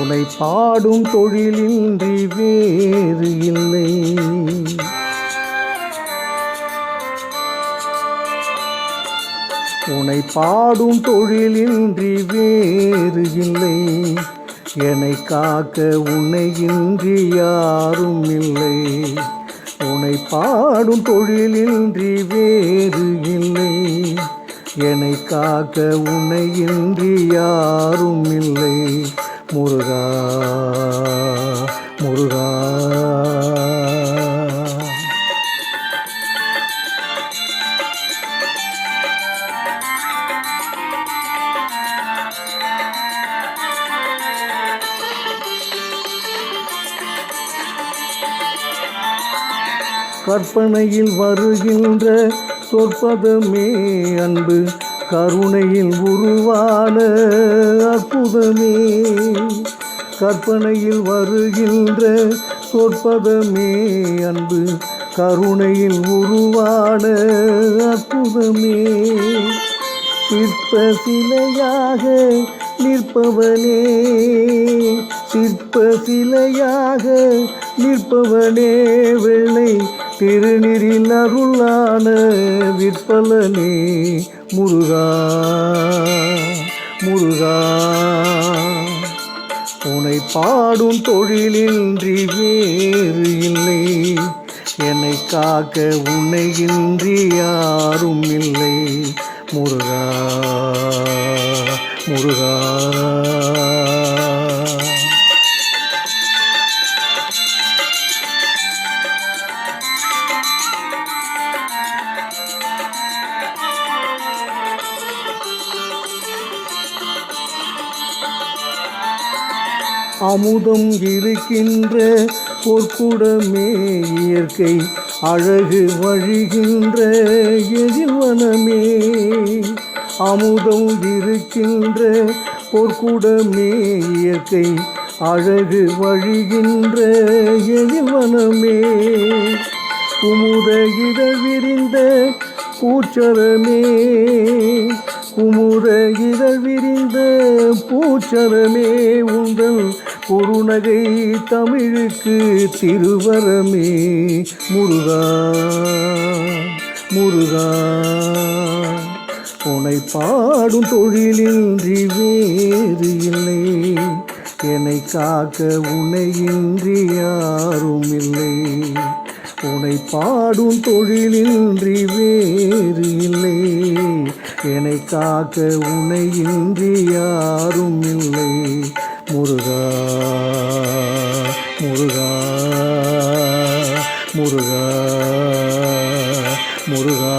உனை பாடும் தொழிலின்றி வேறு இல்லை. உனை பாடும் தொழிலின்றி வேறு இல்லை. என்னை காக்க உன்னை இன்றி யாரும் இல்லை. உனை பாடும் தொழிலின்றி வேறு இல்லை. என்னை காக்க உன்னை இன்றி யாரும் இல்லை. முருகா முருகா. கற்பனையில் வருகின்ற சொற்பதமே அன்பு கருணையில் உருவான அற்புதமே. கற்பனையில் வருகின்ற சொற்பதமே அன்பு. கருணையில் உருவான அற்புதமே. சிற்ப சிலையாக நிற்பவனே. சிற்ப சிலையாக நிற்பவனே. வெள்ளை திருநீரில் அருளான விற்பலனே. முருகா முருகா. உனை பாடும் தொழிலின்றி வேறு இல்லை. என்னை காக்க உன்னை இன்றி யாரும் இல்லை. முருகா முருகா. அமுதம் இருக்கின்ற பொற்குடமே இயற்கை அழகு வழிகின்ற எதிர்வனமே. அமுதம் இருக்கின்ற பொற்குடமே இயற்கை அழகு வழிகின்ற எதிர்வனமே. குமுத இதழ் விரிந்த பூச்சரமே குமுத இதழ் விரிந்த பூச்சரமே உங்கள் குறுநகை தமிழுக்கு திருவரமே முருகா முருகா. உனை பாடும் தொழிலின்றி வேறு இல்லை. என்னை காக்க உன்னை யாரும் இல்லை. உனை பாடும் தொழிலின்றி வேறு இல்லை. என்னை காக்க உனையின்றி யாரும் இல்லை. முருகா.